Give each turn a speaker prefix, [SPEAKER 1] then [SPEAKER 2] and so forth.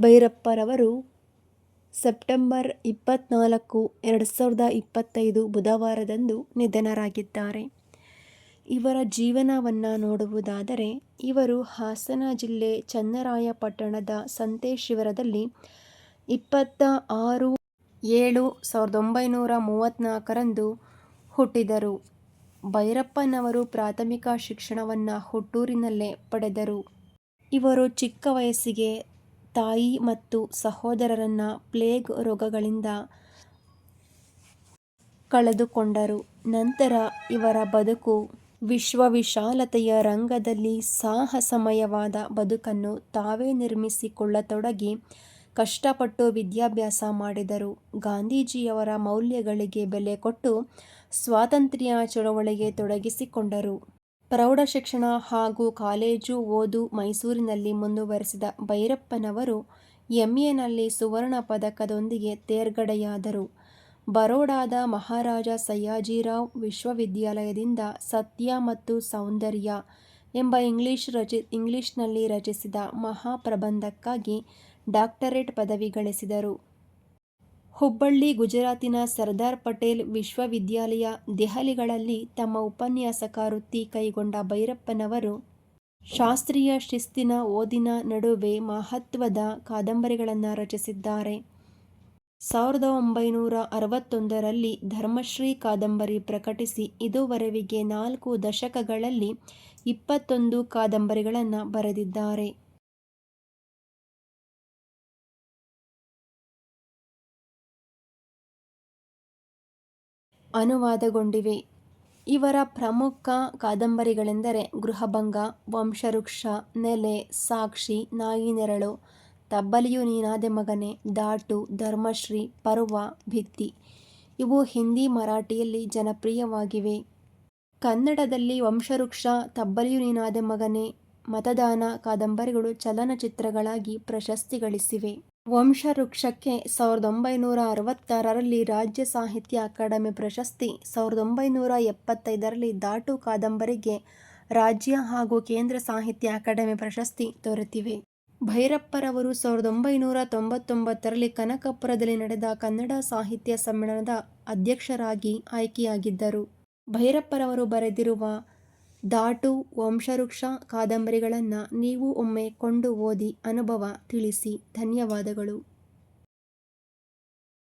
[SPEAKER 1] ಭೈರಪ್ಪರವರು September ಇಪ್ಪತ್ತ್ನಾಲ್ಕು ಎರಡು ಸಾವಿರದ ಇಪ್ಪತ್ತೈದು ಬುಧವಾರದಂದು ನಿಧನರಾಗಿದ್ದಾರೆ. ಇವರ ಜೀವನವನ್ನು ನೋಡುವುದಾದರೆ, ಇವರು ಹಾಸನ ಜಿಲ್ಲೆ ಚನ್ನರಾಯಪಟ್ಟಣದ ಸಂತೇಶಿವರದಲ್ಲಿ ಇಪ್ಪತ್ತ ಆರು, ಏಳು ಸಾವಿರದ ಒಂಬೈನೂರ ಮೂವತ್ತ್ನಾಲ್ಕರಂದು ಹುಟ್ಟಿದರು. ಭೈರಪ್ಪನವರು ಪ್ರಾಥಮಿಕ ಶಿಕ್ಷಣವನ್ನು ಹುಟ್ಟೂರಿನಲ್ಲೇ ಪಡೆದರು. ಇವರು ಚಿಕ್ಕ ವಯಸ್ಸಿಗೆ ತಾಯಿ ಮತ್ತು ಸಹೋದರರನ್ನು ಪ್ಲೇಗ್ ರೋಗಗಳಿಂದ ಕಳೆದುಕೊಂಡರು. ನಂತರ ಇವರ ಬದುಕು ವಿಶ್ವ ವಿಶಾಲತೆಯ ರಂಗದಲ್ಲಿ ಸಾಹಸಮಯವಾದ ಬದುಕನ್ನು ತಾವೇ ನಿರ್ಮಿಸಿಕೊಳ್ಳತೊಡಗಿ ಕಷ್ಟಪಟ್ಟು ವಿದ್ಯಾಭ್ಯಾಸ ಮಾಡಿದರು. ಗಾಂಧೀಜಿಯವರ ಮೌಲ್ಯಗಳಿಗೆ ಬೆಲೆ ಕೊಟ್ಟು ಸ್ವಾತಂತ್ರ್ಯ ಚಳವಳಿಗೆ ತೊಡಗಿಸಿಕೊಂಡರು. ಪ್ರೌಢಶಿಕ್ಷಣ ಹಾಗೂ ಕಾಲೇಜು ಓದು ಮೈಸೂರಿನಲ್ಲಿ ಮುಂದುವರೆಸಿದ ಭೈರಪ್ಪನವರು ಎಂಎನಲ್ಲಿ ಸುವರ್ಣ ಪದಕದೊಂದಿಗೆ ತೇರ್ಗಡೆಯಾದರು. ಬರೋಡಾದ ಮಹಾರಾಜ ಸಯ್ಯಾಜಿರಾವ್ ವಿಶ್ವವಿದ್ಯಾಲಯದಿಂದ ಸತ್ಯ ಮತ್ತು ಸೌಂದರ್ಯ ಎಂಬ ಇಂಗ್ಲಿಷ್ ಇಂಗ್ಲಿಷ್ನಲ್ಲಿ ರಚಿಸಿದ ಮಹಾಪ್ರಬಂಧಕ್ಕಾಗಿ ಡಾಕ್ಟರೇಟ್ ಪದವಿ ಗಳಿಸಿದರು. ಹುಬ್ಬಳ್ಳಿ, ಗುಜರಾತಿನ ಸರ್ದಾರ್ ಪಟೇಲ್ ವಿಶ್ವವಿದ್ಯಾಲಯ ದೆಹಲಿಗಳಲ್ಲಿ ತಮ್ಮ ಉಪನ್ಯಾಸಕ ವೃತ್ತಿ ಕೈಗೊಂಡ ಭೈರಪ್ಪನವರು ಶಾಸ್ತ್ರೀಯ ಶಿಸ್ತಿನ ಓದಿನ ನಡುವೆ ಮಹತ್ವದ ಕಾದಂಬರಿಗಳನ್ನು ರಚಿಸಿದ್ದಾರೆ. ಸಾವಿರದ ಒಂಬೈನೂರ ಅರವತ್ತೊಂದರಲ್ಲಿ ಧರ್ಮಶ್ರೀ ಕಾದಂಬರಿ ಪ್ರಕಟಿಸಿ, ಇದುವರೆವಿಗೆ ನಾಲ್ಕು ದಶಕಗಳಲ್ಲಿ ಇಪ್ಪತ್ತೊಂದು ಕಾದಂಬರಿಗಳನ್ನು ಬರೆದಿದ್ದಾರೆ. ಅನುವಾದಗೊಂಡಿವೆ. ಇವರ ಪ್ರಮುಖ ಕಾದಂಬರಿಗಳೆಂದರೆ ಗೃಹಭಂಗ, ವಂಶವೃಕ್ಷ, ನೆಲೆ, ಸಾಕ್ಷಿ ನಾಯಿನೆರಳು ತಬ್ಬಲಿಯು ನೀನಾದೆ ಮಗನೇ, ದಾಟು, ಧರ್ಮಶ್ರೀ, ಪರ್ವ, ಭಿತ್ತಿ. ಇವು ಹಿಂದಿ ಮರಾಠಿಯಲ್ಲಿ ಜನಪ್ರಿಯವಾಗಿವೆ. ಕನ್ನಡದಲ್ಲಿ ವಂಶವೃಕ್ಷ, ತಬ್ಬಲಿಯು ನೀನಾದೆ ಮಗನೇ, ಮತದಾನ, ಕಾದಂಬರಿಗಳು, ಚಲನಚಿತ್ರಗಳಾಗಿ ಪ್ರಶಸ್ತಿ ಗಳಿಸಿವೆ ವಂಶವೃಕ್ಷಕ್ಕೆ ಸಾವಿರದ ಒಂಬೈನೂರ ಅರವತ್ತಾರರಲ್ಲಿ ರಾಜ್ಯ ಸಾಹಿತ್ಯ ಅಕಾಡೆಮಿ ಪ್ರಶಸ್ತಿ, ಸಾವಿರದ ಒಂಬೈನೂರ ಎಪ್ಪತ್ತೈದರಲ್ಲಿ ದಾಟು ಕಾದಂಬರಿಗೆ ರಾಜ್ಯ ಹಾಗೂ ಕೇಂದ್ರ ಸಾಹಿತ್ಯ ಅಕಾಡೆಮಿ ಪ್ರಶಸ್ತಿ ದೊರೆತಿವೆ. ಭೈರಪ್ಪರವರು ಸಾವಿರದ ಒಂಬೈನೂರ ತೊಂಬತ್ತೊಂಬತ್ತರಲ್ಲಿ ಕನಕಪುರದಲ್ಲಿ ನಡೆದ ಕನ್ನಡ ಸಾಹಿತ್ಯ ಸಮ್ಮೇಳನದ ಅಧ್ಯಕ್ಷರಾಗಿ ಆಯ್ಕೆಯಾಗಿದ್ದರು. ಭೈರಪ್ಪರವರು ಬರೆದಿರುವ ದಾಟು ವಂಶವೃಕ್ಷ ಕಾದಂಬರಿಗಳನ್ನು ನೀವು ಒಮ್ಮೆ ಕೊಂಡು ಓದಿ ಅನುಭವ ತಿಳಿಸಿ. ಧನ್ಯವಾದಗಳು.